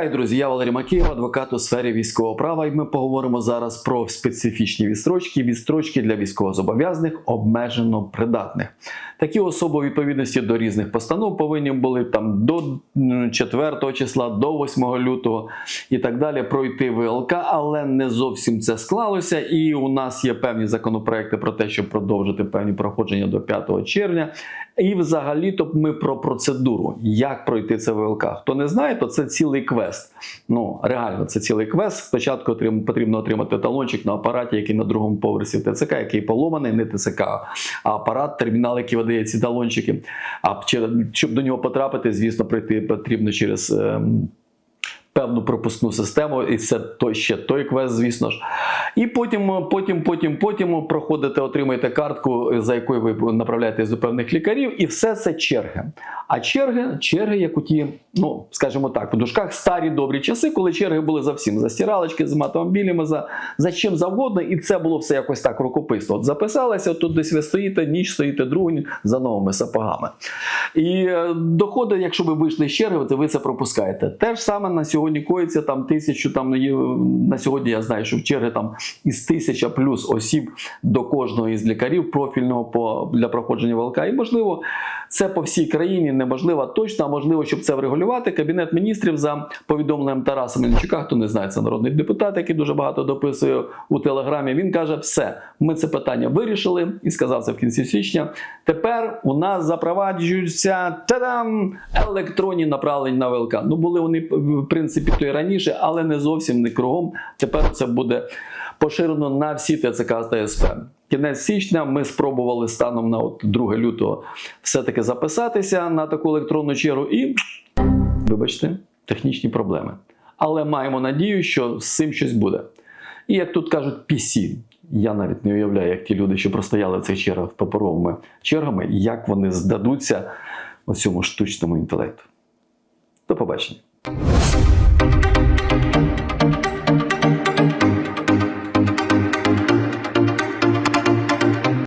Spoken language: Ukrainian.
Вітаю, друзі! Я Валерій Макієв, адвокат у сфері військового права, і ми поговоримо зараз про специфічні відстрочки, відстрочки для військовозобов'язаних обмежено придатних. Такі особи у відповідності до різних постанов повинні були там до м, 4 числа, до 8 лютого і так далі пройти ВЛК, але не зовсім це склалося. І у нас є певні законопроекти про те, щоб продовжити певні проходження до 5 червня. І взагалі-то ми про процедуру, як пройти це ВЛК. Хто не знає, то це цілий квест. Ну реально, це цілий квест. Спочатку потрібно отримати талончик на апараті, який на другому поверсі ТЦК, який поломаний, не ТЦК, а апарат, термінал, який видає ці талончики. А щоб до нього потрапити, звісно, пройти потрібно через. Певну пропускну систему, і це той ще той квест, звісно ж. І потім, потім, потім, потім проходите, отримаєте картку, за якою ви направляєтесь до певних лікарів, і все це черги. А черги, черги, як у ті, ну скажімо так, в дужках старі добрі часи, коли черги були за всім, за стиралочки, з автомобілями, за, за чим завгодно, і це було все якось так рукописно. От записалися, от тут десь ви стоїте, ніч стоїте другу за новими сапогами. І е, доходить, якщо ви вийшли з черги, то ви це пропускаєте. Те ж саме на сьогодні коїться там тисячу. Там на сьогодні я знаю, що в черги там із тисяча плюс осіб до кожного із лікарів профільного по для проходження ВЛК. І можливо, це по всій країні неможливо точно, а можливо, щоб це врегулювати. Кабінет міністрів за повідомленням Тараса Мельничука, хто не знає, це народний депутат, який дуже багато дописує у телеграмі. Він каже: все, ми це питання вирішили і сказав це в кінці січня. Тепер у нас запроваджуються та-дам, електронні направлення на ВЛК. Ну були вони в принципі то і раніше, але не зовсім не кругом. Тепер це буде поширено на всі ТЦК та СП. Кінець січня ми спробували станом на от 2 лютого все-таки записатися на таку електронну чергу і, вибачте, технічні проблеми. Але маємо надію, що з цим щось буде. І як тут кажуть, PC. Я навіть не уявляю, як ті люди, що простояли в цих чергах паперовими чергами, як вони здадуться цьому штучному інтелекту. До побачення.